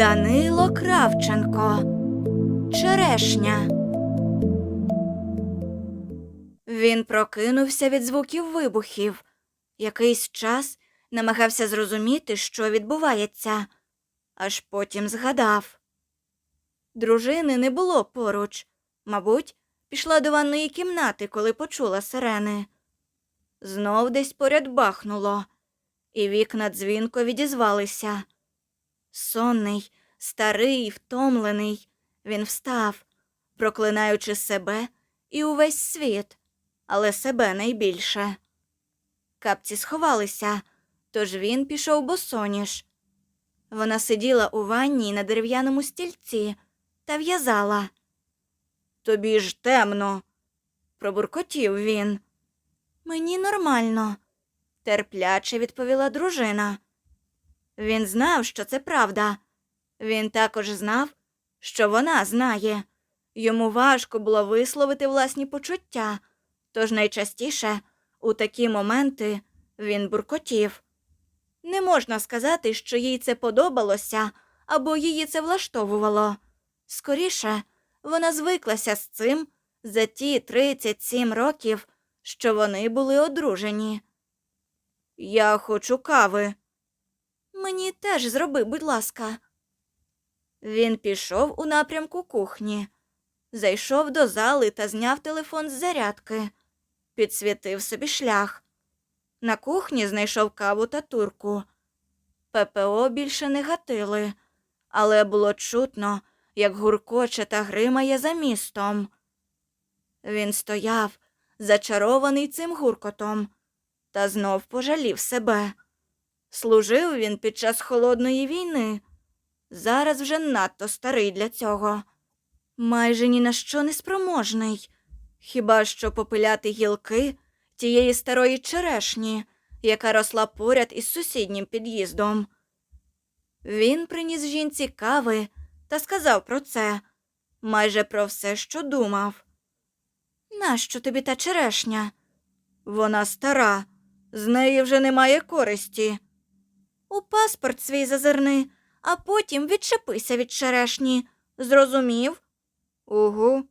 Данило Кравченко. Черешня. Він прокинувся від звуків вибухів. Якийсь час намагався зрозуміти, що відбувається, аж потім згадав. Дружини не було поруч. Мабуть, пішла до ванної кімнати, коли почула сирени. Знов десь поряд бахнуло, і вікна дзвінко відізвалися. Сонний, старий, втомлений, він встав, проклинаючи себе і увесь світ, але себе найбільше. Капці сховалися, тож він пішов босоніж. Вона сиділа у ванні на дерев'яному стільці та в'язала. Тобі ж темно, пробуркотів він. Мені нормально, терпляче відповіла дружина. Він знав, що це правда. Він також знав, що вона знає. Йому важко було висловити власні почуття, тож найчастіше у такі моменти він буркотів. Не можна сказати, що їй це подобалося або її це влаштовувало. Скоріше, вона звиклася з цим за ті 37 років, що вони були одружені. Я хочу кави. Мені теж зроби, будь ласка. Він пішов у напрямку кухні, зайшов до зали та зняв телефон з зарядки, підсвітив собі шлях. На кухні знайшов каву та турку. ППО більше не гатили, але було чутно, як гуркоче та гримає за містом. Він стояв, зачарований цим гуркотом, та знов пожалів себе. Служив він під час холодної війни. Зараз вже надто старий для цього. Майже ні на що не спроможний. Хіба що попиляти гілки тієї старої черешні, яка росла поряд із сусіднім під'їздом. Він приніс жінці кави та сказав про це, майже про все, що думав. Нащо тобі та черешня? Вона стара, з неї вже немає користі. У паспорт свій зазирни, а потім відчепися від черешні. Зрозумів? Угу.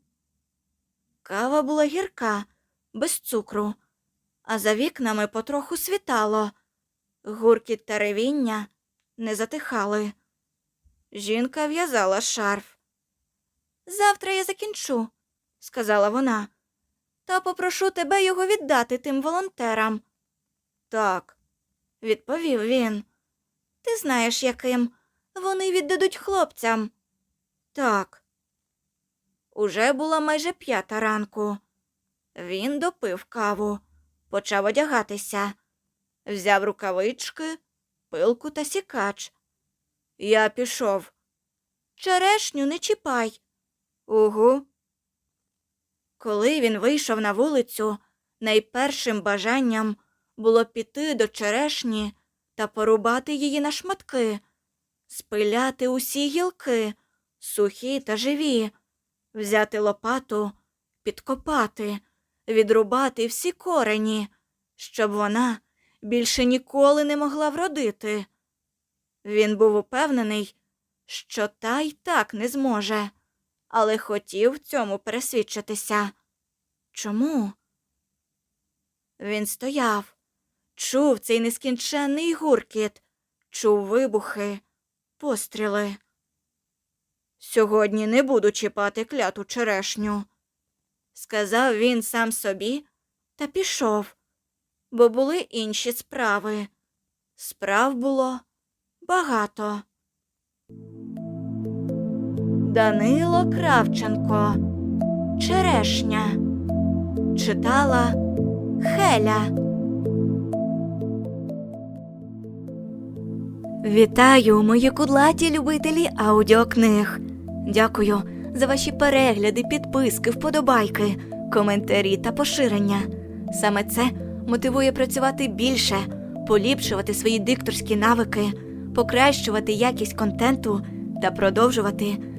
Кава була гірка, без цукру, а за вікнами потроху світало. Гуркіт та ревіння не затихали. Жінка в'язала шарф. Завтра я закінчу, сказала вона, та попрошу тебе його віддати тим волонтерам. Так, відповів він. Ти знаєш, яким. Вони віддадуть хлопцям. Так. Уже була майже п'ята ранку. Він допив каву, почав одягатися, взяв рукавички, пилку та сікач. Я пішов. Черешню не чіпай. Угу. Коли він вийшов на вулицю, найпершим бажанням було піти до черешні та порубати її на шматки, спиляти усі гілки, сухі та живі, взяти лопату, підкопати, відрубати всі корені, щоб вона більше ніколи не могла вродити. Він був упевнений, що та й так не зможе, але хотів цьому пересвідчитися. Чому? Він стояв, чув цей нескінченний гуркіт, чув вибухи, постріли. Сьогодні не буду чіпати кляту черешню, сказав він сам собі та пішов, бо були інші справи. Справ було багато. Данило Кравченко. Черешня. Читала Хеля. Вітаю, мої кудлаті любителі аудіокниг. Дякую за ваші перегляди, підписки, вподобайки, коментарі та поширення. Саме це мотивує працювати більше, поліпшувати свої дикторські навики, покращувати якість контенту та продовжувати